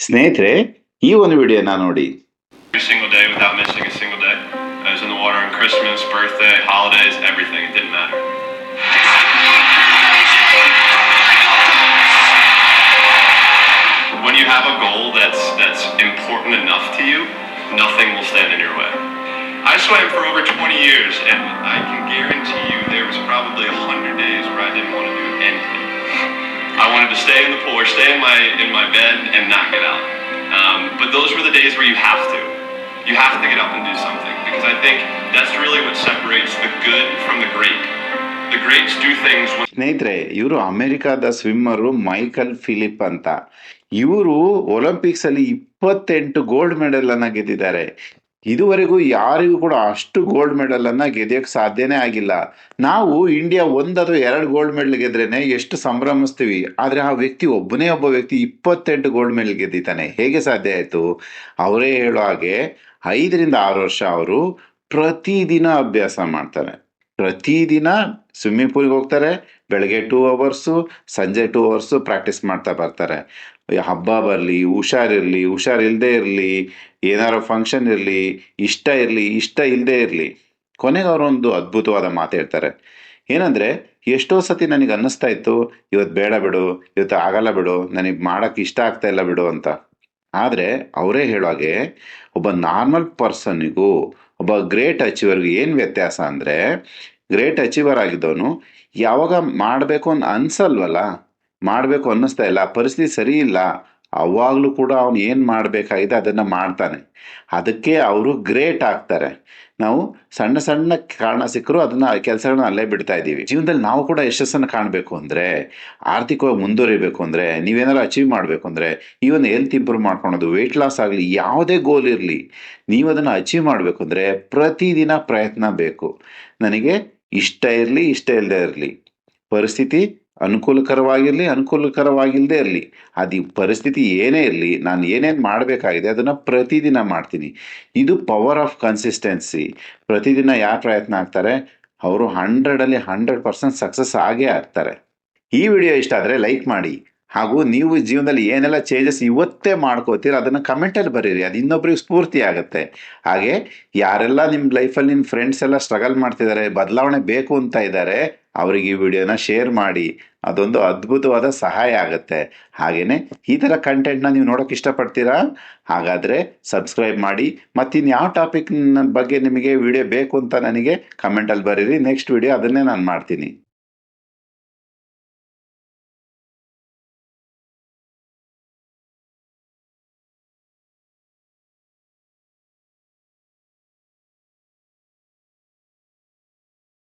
ಸ್ನೇಹಿತರೆ ಈ ಒಂದು ವಿಡಿಯೋನ ನೋಡಿ every single day without missing a single day. I was in the water on Christmas, birthday, holidays, everything. It didn't matter. When you have a goal that's that's important enough to you, nothing will stand in your way. I swam for over 20 years, and I can guarantee you there was probably a hundred days where I didn't want to do anything. I wanted to stay in the pool or stay in my in my bed and not get out. Um, but those were the days where you have to. You have to get up and do something because I think that's really what separates the good from the great. The greats do things when ಸ್ನೇಹಿತರೆ ಇವರು ಅಮೆರಿಕಾದ ಸ್ವಿಮ್ಮರು Michael Philip ಅಂತ ಇವರು Olympics ಅಲ್ಲಿ ಇಪ್ಪತ್ತೆಂಟು gold medal ಅನ್ನ ಗೆದ್ದಿದ್ದಾರೆ ಇದುವರೆಗೂ ಯಾರಿಗೂ ಕೂಡ ಅಷ್ಟು ಗೋಲ್ಡ್ ಮೆಡಲನ್ನು ಗೆದ್ಯೋಕ್ಕೆ ಸಾಧ್ಯನೇ ಆಗಿಲ್ಲ. ನಾವು ಇಂಡಿಯಾ ಒಂದು ಅಥವಾ ಎರಡು ಗೋಲ್ಡ್ ಮೆಡಲ್ ಗೆದ್ರೇನೆ ಎಷ್ಟು ಸಂಭ್ರಮಿಸ್ತೀವಿ. ಆದರೆ ಆ ವ್ಯಕ್ತಿ ಒಬ್ಬನೇ ಒಬ್ಬ ವ್ಯಕ್ತಿ ಇಪ್ಪತ್ತೆಂಟು ಗೋಲ್ಡ್ ಮೆಡಲ್ ಗೆದ್ದಿದ್ದಾನೆ. ಹೇಗೆ ಸಾಧ್ಯ ಆಯಿತು? ಅವರೇ ಹೇಳೋ ಹಾಗೆ ಐದರಿಂದ ಆರು ವರ್ಷ ಅವರು ಪ್ರತಿದಿನ ಅಭ್ಯಾಸ ಮಾಡ್ತಾರೆ. ಪ್ರತಿದಿನ ಸ್ವಿಮ್ಮಿಂಗ್ ಪೂಲ್ಗೆ ಹೋಗ್ತಾರೆ, ಬೆಳಗ್ಗೆ ಟೂ ಅವರ್ಸು ಸಂಜೆ ಟೂ ಅವರ್ಸು ಪ್ರಾಕ್ಟೀಸ್ ಮಾಡ್ತಾ ಬರ್ತಾರೆ. ಹಬ್ಬ ಬರಲಿ ಹುಷಾರಿರಲಿ ಹುಷಾರಿಲ್ಲದೆ ಇರಲಿ ಏನಾರು ಫಂಕ್ಷನ್ ಇರಲಿ, ಇಷ್ಟ ಇರಲಿ, ಇಷ್ಟ ಇಲ್ಲದೆ ಇರಲಿ, ಕೊನೆಗೆ ಅವರೊಂದು ಅದ್ಭುತವಾದ ಮಾತು ಹೇಳ್ತಾರೆ. ಏನಂದರೆ, ಎಷ್ಟೋ ಸತಿ ನನಗೆ ಅನ್ನಿಸ್ತಾ ಇತ್ತು ಇವತ್ತು ಬೇಡ ಬಿಡು, ಇವತ್ತು ಆಗಲ್ಲ ಬಿಡು, ನನಗೆ ಮಾಡೋಕ್ಕೆ ಇಷ್ಟ ಆಗ್ತಾ ಇಲ್ಲ ಬಿಡು ಅಂತ. ಆದರೆ ಅವರೇ ಹೇಳುವಾಗೆ ಒಬ್ಬ ನಾರ್ಮಲ್ ಪರ್ಸನ್ನಿಗೂ, ಒಬ್ಬ ಗ್ರೇಟ್ ಅಚೀವರ್ಗೂ ಏನು ವ್ಯತ್ಯಾಸ ಅಂದರೆ, ಗ್ರೇಟ್ ಅಚೀವರ್ ಆಗಿದ್ದವನು ಯಾವಾಗ ಮಾಡಬೇಕು ಅಂತ ಅನ್ಸಲ್ವಲ್ಲ ಮಾಡಬೇಕು ಅನ್ನಿಸ್ತಾ ಇಲ್ಲ. ಪರಿಸ್ಥಿತಿ ಸರಿ ಇಲ್ಲ. ಅವಾಗಲೂ ಕೂಡ ಅವನು ಏನು ಮಾಡಬೇಕಾಗಿದೆ ಅದನ್ನು ಮಾಡ್ತಾನೆ. ಅದಕ್ಕೆ ಅವರು ಗ್ರೇಟ್ ಆಗ್ತಾರೆ. ನಾವು ಸಣ್ಣ ಸಣ್ಣ ಕಾರಣ ಸಿಕ್ಕರು ಅದನ್ನು ಕೆಲಸಗಳನ್ನ ಅಲ್ಲೇ ಬಿಡ್ತಾ ಇದ್ದೀವಿ. ಜೀವನದಲ್ಲಿ ನಾವು ಕೂಡ ಯಶಸ್ಸನ್ನು ಕಾಣಬೇಕು ಅಂದರೆ, ಆರ್ಥಿಕವಾಗಿ ಮುಂದುವರಿಬೇಕು ಅಂದರೆ, ನೀವೇನಾದ್ರು ಅಚೀವ್ ಮಾಡಬೇಕು ಅಂದರೆ ಈವನ್ ಹೆಲ್ತ್ ಇಂಪ್ರೂವ್ ಮಾಡ್ಕೊಳೋದು ವೆಯ್ಟ್ ಲಾಸ್ ಆಗಲಿ, ಯಾವುದೇ ಗೋಲ್ ಇರಲಿ, ನೀವು ಅದನ್ನು ಅಚೀವ್ ಮಾಡಬೇಕು ಅಂದರೆ ಪ್ರತಿದಿನ ಪ್ರಯತ್ನ ಬೇಕು. ನನಗೆ ಇಷ್ಟ ಇರಲಿ, ಇಷ್ಟ ಇಲ್ಲದೆ ಇರಲಿ. ಪರಿಸ್ಥಿತಿ ಅನುಕೂಲಕರವಾಗಿರಲಿ ಅನುಕೂಲಕರವಾಗಿಲ್ಲದೆ ಇರಲಿ. ಅದು ಪರಿಸ್ಥಿತಿ ಏನೇ ಇರಲಿ, ನಾನು ಏನೇನು ಮಾಡಬೇಕಾಗಿದೆ ಅದನ್ನು ಪ್ರತಿದಿನ ಮಾಡ್ತೀನಿ. ಇದು ಪವರ್ ಆಫ್ ಕನ್ಸಿಸ್ಟೆನ್ಸಿ ಪ್ರತಿದಿನ ಯಾರು ಪ್ರಯತ್ನ ಆಗ್ತಾರೆ? ಅವರು ಹಂಡ್ರೆಡಲ್ಲಿ ಹಂಡ್ರೆಡ್ ಪರ್ಸೆಂಟ್ ಸಕ್ಸಸ್ ಆಗೇ ಆಗ್ತಾರೆ. ಈ ವಿಡಿಯೋ ಇಷ್ಟ ಆದರೆ ಲೈಕ್ ಮಾಡಿ. ಹಾಗೂ ನೀವು ಜೀವನದಲ್ಲಿ ಏನೆಲ್ಲ ಚೇಂಜಸ್ ಇವತ್ತೇ ಮಾಡ್ಕೋತೀರ ಅದನ್ನು ಕಮೆಂಟಲ್ಲಿ ಬರೀರಿ. ಅದು ಇನ್ನೊಬ್ರಿಗೆ ಸ್ಫೂರ್ತಿ ಆಗುತ್ತೆ. ಹಾಗೆ ಯಾರೆಲ್ಲ ನಿಮ್ಮ ಲೈಫಲ್ಲಿ ನಿಮ್ಮ ಫ್ರೆಂಡ್ಸ್ ಎಲ್ಲ ಸ್ಟ್ರಗಲ್ ಮಾಡ್ತಿದ್ದಾರೆ, ಬದಲಾವಣೆ ಬೇಕು ಅಂತ ಇದ್ದಾರೆ ಅವರಿಗೆ ಈ ವಿಡಿಯೋನ ಶೇರ್ ಮಾಡಿ, ಅದೊಂದು ಅದ್ಭುತವಾದ ಸಹಾಯ ಆಗುತ್ತೆ. ಹಾಗೆಯೇ ಈ ಥರ ಕಂಟೆಂಟ್ನ ನೀವು ನೋಡೋಕೆ ಇಷ್ಟಪಡ್ತೀರಾ? ಹಾಗಾದರೆ ಸಬ್ಸ್ಕ್ರೈಬ್ ಮಾಡಿ, ಮತ್ತಿನ್ನು ಯಾವ ಟಾಪಿಕ್ ಬಗ್ಗೆ ನಿಮಗೆ ವಿಡಿಯೋ ಬೇಕು ಅಂತ ನನಗೆ ಕಮೆಂಟಲ್ಲಿ ಬರೀರಿ. ನೆಕ್ಸ್ಟ್ ವಿಡಿಯೋ ಅದನ್ನೇ ನಾನು ಮಾಡ್ತೀನಿ.